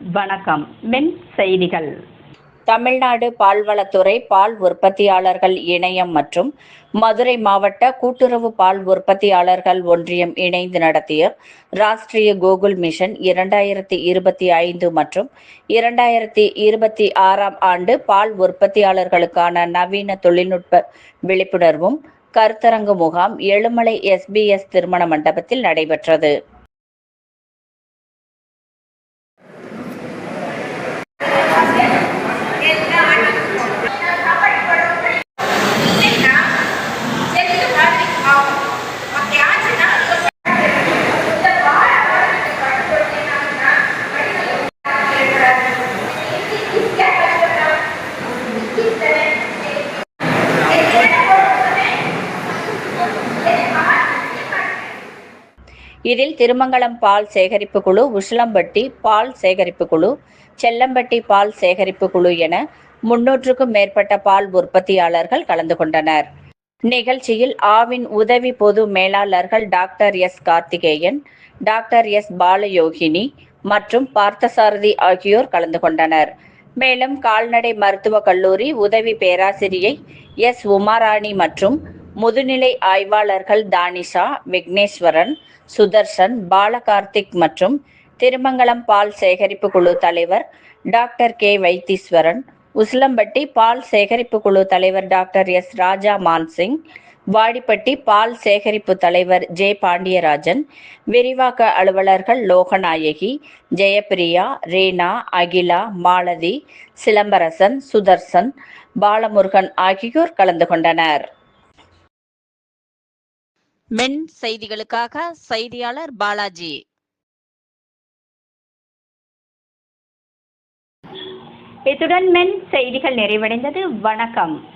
வணக்கம். மென் செய்திகள். தமிழ்நாடு பால்வளத்துறை பால் உற்பத்தியாளர்கள் இணையம் மற்றும் மதுரை மாவட்ட கூட்டுறவு பால் உற்பத்தியாளர்கள் ஒன்றியம் இணைந்து நடத்திய ராஷ்டிரிய கோகுல் மிஷன் இரண்டாயிரத்தி இருபத்தி ஐந்து மற்றும் இரண்டாயிரத்தி இருபத்தி ஆறாம் ஆண்டு பால் உற்பத்தியாளர்களுக்கான நவீன தொழில்நுட்ப விழிப்புணர்வும் கருத்தரங்கு முகாம் எழுமலை எஸ்பிஎஸ் திருமண மண்டபத்தில் நடைபெற்றது. இதில் திருமங்கலம் பால் சேகரிப்பு குழு உசிலம்பட்டி பால் சேகரிப்பு குழு செல்லம்பட்டி பால் சேகரிப்பு குழு என முன்னூற்றுக்கும் மேற்பட்ட பால் உற்பத்தியாளர்கள் கலந்து கொண்டனர். நிகழ்ச்சியில் ஆவின் உதவி பொது மேலாளர்கள் doctor S Karthikeyan doctor S Balayogini மற்றும் பார்த்தசாரதி ஆகியோர் கலந்து கொண்டனர். மேலும் கால்நடை மருத்துவக் கல்லூரி உதவி பேராசிரியை எஸ் உமாராணி மற்றும் முதுநிலை ஆய்வாளர்கள் தானிஷா விக்னேஸ்வரன் சுதர்சன் பாலகார்த்திக் மற்றும் திருமங்கலம் பால் சேகரிப்பு குழு தலைவர் டாக்டர் கே. வைத்தீஸ்வரன் உசிலம்பட்டி பால் சேகரிப்பு குழு தலைவர் டாக்டர் எஸ். ராஜா மான்சிங் வாடிப்பட்டி பால் சேகரிப்பு தலைவர் ஜே. பாண்டியராஜன் விரிவாக்க அலுவலர்கள் லோகநாயகி ஜெயப்பிரியா ரீனா அகிலா மாலதி சிலம்பரசன் சுதர்சன் பாலமுருகன் ஆகியோர் கலந்து கொண்டனர். மென் செய்திகளுக்காக செய்தியாளர் பாலாஜி. இத்துடன் மென் செய்திகள் நிறைவடைந்தது. வணக்கம்.